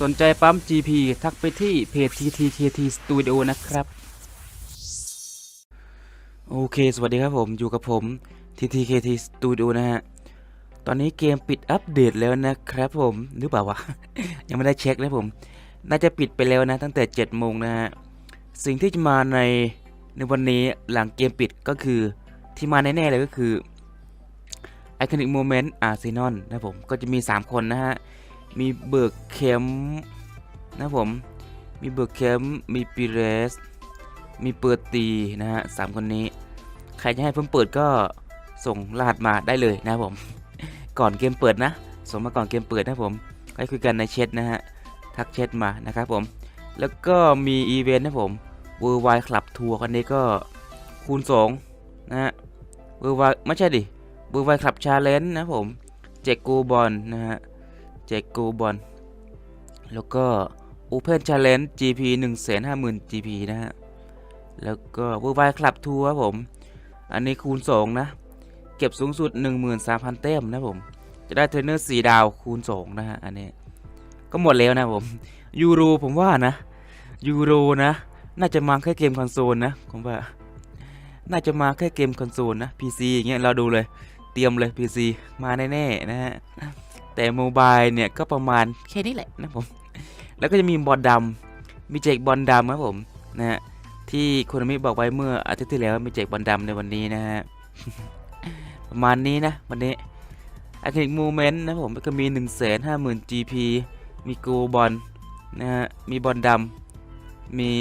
สนใจปั๊ม GP ทักไปที่เพจ TTKT Studio นะครับ โอเค สวัสดีครับผม อยู่กับผม TTKT Studio นะฮะ ตอนนี้เกมปิดอัปเดตแล้วนะครับผม หรือเปล่าวะ ยังไม่ได้เช็คนะผม น่าจะปิดไปแล้วนะ ตั้งแต่ 7 โมงนะฮะ สิ่งที่จะมาในในวันนี้หลังเกมปิดก็คือที่มาแน่ ๆ เลยก็คือ Iconic Moment Arsenal นะผม ก็จะมี 3 คนนะฮะ มีเบิร์กเคมนะผม มีเบิร์กเคมมีปิเรส มีเปิดตีนะฮะสามคนนี้ ใครจะให้ผมเปิดก็ส่งรหัสมาได้เลยนะผม ก่อนเกมเปิดนะ ส่งมาก่อนเกมเปิดนะผมก็คุยกันในแชทนะฮะ ทักแชทมานะครับผม แล้วก็มีอีเวนต์นะผม w o r l d w i d e Club Tour คันนี้ก็คูณ2นะฮะ w o r l d w i d e ไม่ใช่ดิ w o r l d w i d e Club Challenge นะผมแจกกูบอลนะฮะ แจกกูบอลแล้วก็ Open Challenge GP 150,000 GP นะฮะ แล้วก็ w o r l d w i d e Club Tour ครับผม อันนี้คูณ 2 นะ เก็บสูงสุด 13,000แต้มนะผม จะได้เทรนเนอร์4ดาวคูณ 2 นะฮะ อันนี้ ก็หมดแล้วนะผมยูโรผมว่านะยูโรนะ น่าจะมาแค่เกมคอนโซลนะผมว่า น่าจะมาแค่เกมคอนโซลนะ PC อย่างเงี้ยเราดูเลย เตรียมเลย PC มาแน่ๆนะฮะ แต่โมบายเนี่ยก็ประมาณแค่นี้แหละนะผม แล้วก็จะมีบอลดำมีแจกบอลดำครับผมนะฮะที่คุณมิบอกไว้เมื่ออาทิตย์ที่แล้วมีแจกบอลดำในวันนี้นะฮะประมาณนี้นะวันนี้ a c t i v Movement นะผมก็มี 1 5 0 0 0 0 GP มีโกบอลนะฮะมีบอลดำมี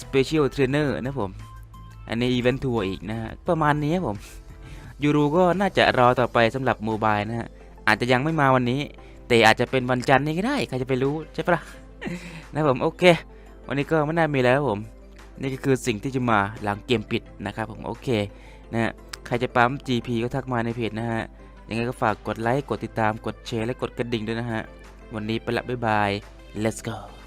Special Trainer นะผม อันนี้ Event Tour อีกนะฮะประมาณนี้ครับผมยูรูก็น่าจะรอต่อไปสำหรับโมบายนะฮะ อาจจะยังไม่มาวันนี้ แต่อาจจะเป็นวันจันทร์นี้ก็ได้ใครจะไปรู้ใช่ปะนะผมโอเค วันนี้ก็ไม่น่ามีแล้วผม นี่ก็คือสิ่งที่จะมาหลังเกมปิดนะครับผมโอเคนะฮะใครจะปั๊ม GP ก็ทักมาในเพจนะฮะยังไงก็ฝากกดไลค์กดติดตามกดแชร์และกดกระดิ่งด้วยนะฮะวันนี้ไปละบ๊ายบาย let's go